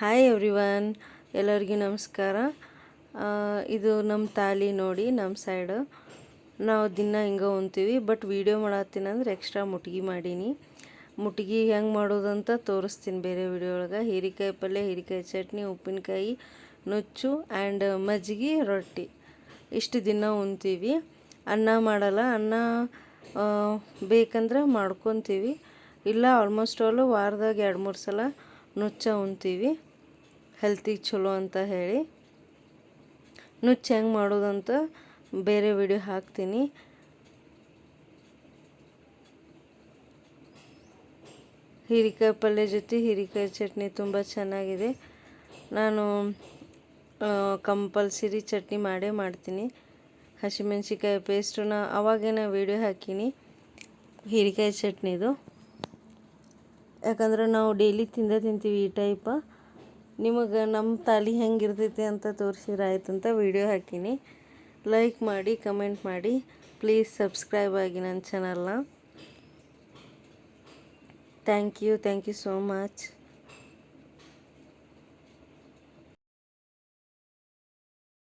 Hi everyone ಎಲ್ಲರಿಗೂ ನಮಸ್ಕಾರ. ಇದು ನಮ್ಮ ತಾಲಿ ನೋಡಿ ನಮ್ಮ ಸೈಡು ನಾವು ದಿನ ಹಿಂಗೆ ಉಣ್ತೀವಿ ಬಟ್ ವೀಡಿಯೋ ಮಾಡತ್ತೀನಂದ್ರೆ ಎಕ್ಸ್ಟ್ರಾ ಮುಟ್ಗಿ ಮಾಡೀನಿ. ಮುಟ್ಗಿ ಹೆಂಗೆ ಮಾಡೋದಂತ ತೋರಿಸ್ತೀನಿ ಬೇರೆ ವೀಡಿಯೋ ಒಳಗೆ. ಹೀರಿಕಾಯಿ ಪಲ್ಯ, ಹೀರಿಕಾಯಿ ಚಟ್ನಿ, ಉಪ್ಪಿನಕಾಯಿ ನುಚ್ಚು ಆ್ಯಂಡ್ ಮಜ್ಜಿಗೆ ರೊಟ್ಟಿ. ಇಷ್ಟು ದಿನ ಉಣ್ತೀವಿ. ಅನ್ನ ಮಾಡಲ್ಲ, ಅನ್ನ ಬೇಕಂದ್ರೆ ಮಾಡ್ಕೊತೀವಿ. ಇಲ್ಲ ಆಲ್ಮೋಸ್ಟ್ ಆಲು ವಾರದಾಗ ಎರಡು ಮೂರು ಸಲ ನುಚ್ಚ ಉಣ್ತೀವಿ. ಹೆಲ್ತಿಗೆ ಚಲೋ ಅಂತ ಹೇಳಿ. ನುಚ್ಚು ಹೆಂಗೆ ಮಾಡೋದಂತ ಬೇರೆ ವಿಡಿಯೋ ಹಾಕ್ತೀನಿ. ಹೀರಿಕಾಯಿ ಪಲ್ಯ ಜೊತೆ ಹೀರಿಕಾಯಿ ಚಟ್ನಿ ತುಂಬ ಚೆನ್ನಾಗಿದೆ. ನಾನು ಕಂಪಲ್ಸರಿ ಚಟ್ನಿ ಮಾಡೇ ಮಾಡ್ತೀನಿ. ಹಸಿಮೆಣ್ಸಿಕಾಯಿ ಪೇಸ್ಟನ್ನ ಅವಾಗೇನ ವಿಡಿಯೋ ಹಾಕೀನಿ. ಹೀರಿಕಾಯಿ ಚಟ್ನಿದು. ಯಾಕಂದ್ರೆ ನಾವು ಡೈಲಿ ತಿಂದೇ ತಿಂತೀವಿ ಈ ಟೈಪ ನಿಮಗೆ ನಮ್ಮ ತಾಲಿ ಹೆಂಗಿರ್ತೈತಿ ಅಂತ ತೋರಿಸಿದ್ರೆ ಆಯ್ತು ಅಂತ ವೀಡಿಯೋ ಹಾಕೀನಿ. ಲೈಕ್ ಮಾಡಿ ಕಮೆಂಟ್ ಮಾಡಿ. ಪ್ಲೀಸ್ ಸಬ್ಸ್ಕ್ರೈಬ್ ಆಗಿ ನನ್ನ ಚಾನಲ್ನ thank you thank you so much